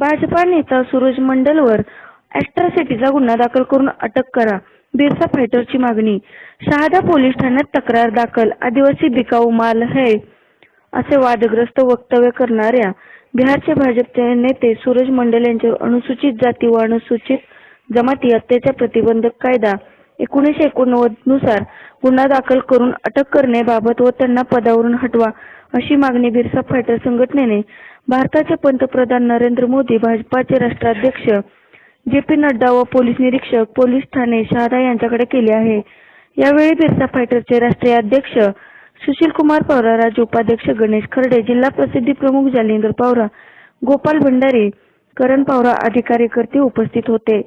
भाजपा नेता सूरज मंडलवर अॅट्रॉसिटीचा गुन्हा दाखल करून अटक करा बिरसा फायटरची मागणी. शहादा पोलीस ठाण्यात तक्रार दाखल आदिवासी बिकाऊ माल है असे वादग्रस्त वक्तव्य करणाऱ्या बिहारचे भाजपचे नेते सूरज मंडल यांच्यावर अनुसूचित जाती व अनुसूचित जमाती हत्येचा प्रतिबंधक कायदा एकोणीसशे एकोणनव्वदनुसार गुन्हा दाखल करून अटक करण्याबाबत व त्यांना पदावरून हटवा अशी मागणी बिरसा फायटर संघटनेने भारताचे पंतप्रधान नरेंद्र मोदी भाजपाचे राष्ट्राध्यक्ष जे पी नड्डा व पोलीस निरीक्षक पोलीस ठाणे शहादा यांच्याकडे केले आहे. यावेळी बिरसा फायटरचे राष्ट्रीय अध्यक्ष सुशील कुमार पवरा राज्य उपाध्यक्ष गणेश खर्डे जिल्हा प्रसिद्धी प्रमुख जालिंदर पवरा गोपाल भंडारी करण पवरा आदी कार्यकर्ते उपस्थित होते.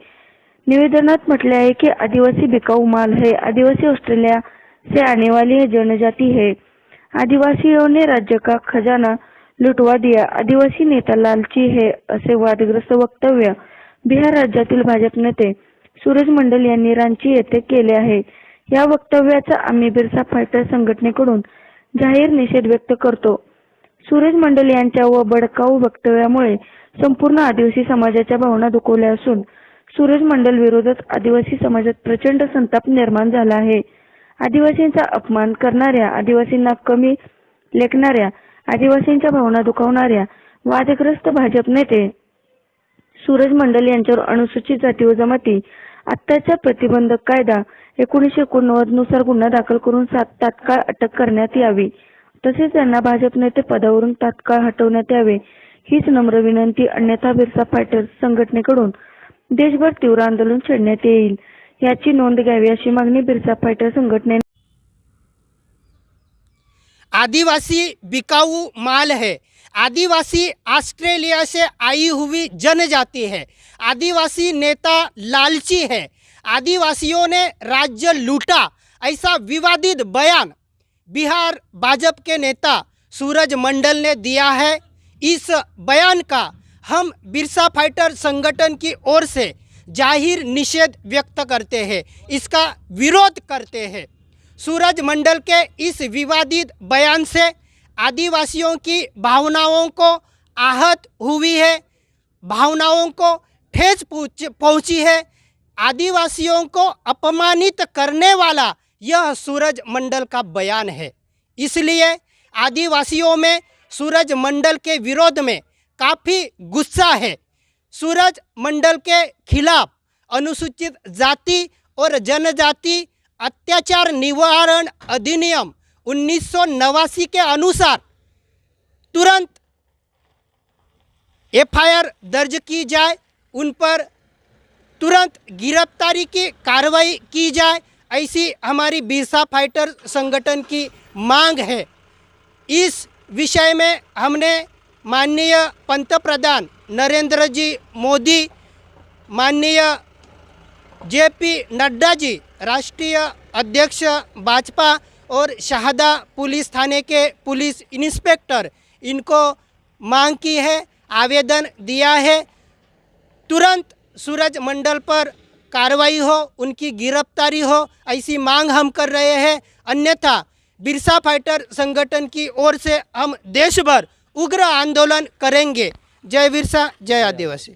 निवेदनात म्हटले आहे की आदिवासी बिकाऊ माल है आदिवासी ऑस्ट्रेलिया से आने वाली है जनजाति है. आदिवासियों ने राज्य का खजाना लुटवा दिया. आदिवासी नेता लालची हे असे वादग्रस्त वक्तव्य बिहार राज्यातील भाजप नेते सूरज मंडल यांनी रांची येथे केले आहे. या वक्तव्याचा आम्ही बिरसा फायटर संघटनेकडून जाहीर निषेध व्यक्त करतो. सूरज मंडल यांच्या व बडकाऊ वक्तव्यामुळे संपूर्ण आदिवासी समाजाच्या भावना दुखवल्या असून सूरज मंडल विरोधात आदिवासी समाजात प्रचंड संताप निर्माण झाला आहे. आदिवासींचा अपमान करणाऱ्या आदिवासींना कमी लेखणाऱ्या आदिवासींच्या भावना दुखावणाऱ्या वादग्रस्त भाजप नेते सूरज मंडल यांच्यावर अनुसूचित जाती व जमाती अत्याचार प्रतिबंधक कायदा एकोणीसशे एकोणनव्वदनुसार गुन्हा दाखल करून तात्काळ अटक करण्यात यावी. तसेच त्यांना भाजप नेते पदावरून तात्काळ हटवण्यात यावे हीच नम्र विनंती अन्यथा बिरसा फायटर्स संघटनेकडून देशभर तीव्र आंदोलन छेडण्यात येईल. याची नोंद घ्यावी अशी मागणी बिरसा फायटर संघटनेने आदिवासी बिकाऊ माल है। आदिवासी ऑस्ट्रेलिया से आई हुई जनजाति है। आदिवासी नेता लालची है। आदिवासियों ने राज्य लूटा, ऐसा विवादित बयान बिहार भाजपा के नेता सूरज मंडल ने दिया है। इस बयान का हम बिरसा फाइटर संगठन की ओर से ज़ाहिर निषेध व्यक्त करते हैं, इसका विरोध करते हैं। सूरज मंडल के इस विवादित बयान से आदिवासियों की भावनाओं को आहत हुई है, भावनाओं को ठेस पहुंच- है। आदिवासियों को अपमानित करने वाला यह सूरज मंडल का बयान है। इसलिए आदिवासियों में सूरज मंडल के विरोध में काफ़ी गुस्सा है। सूरज मंडल के खिलाफ अनुसूचित जाति और जनजाति अत्याचार निवारण अधिनियम उन्नीस सौ नवासी के अनुसार तुरंत एफआईआर दर्ज की जाए, उन पर तुरंत गिरफ्तारी की कार्रवाई की जाए, ऐसी हमारी बिरसा फाइटर संगठन की मांग है। इस विषय में हमने माननीय पंतप्रधान नरेंद्र जी मोदी, माननीय जे पी नड्डा जी, राष्ट्रीय अध्यक्ष, भाजपा और शहादा पुलिस थाने के पुलिस इंस्पेक्टर, इनको मांग की है, आवेदन दिया है। तुरंत सूरज मंडल पर कार्रवाई हो, उनकी गिरफ्तारी हो, ऐसी मांग हम कर रहे हैं। अन्यथा बिरसा फाइटर संगठन की ओर से हम देश भर उग्र आंदोलन करेंगे। जय बिरसा, जय आदिवासी।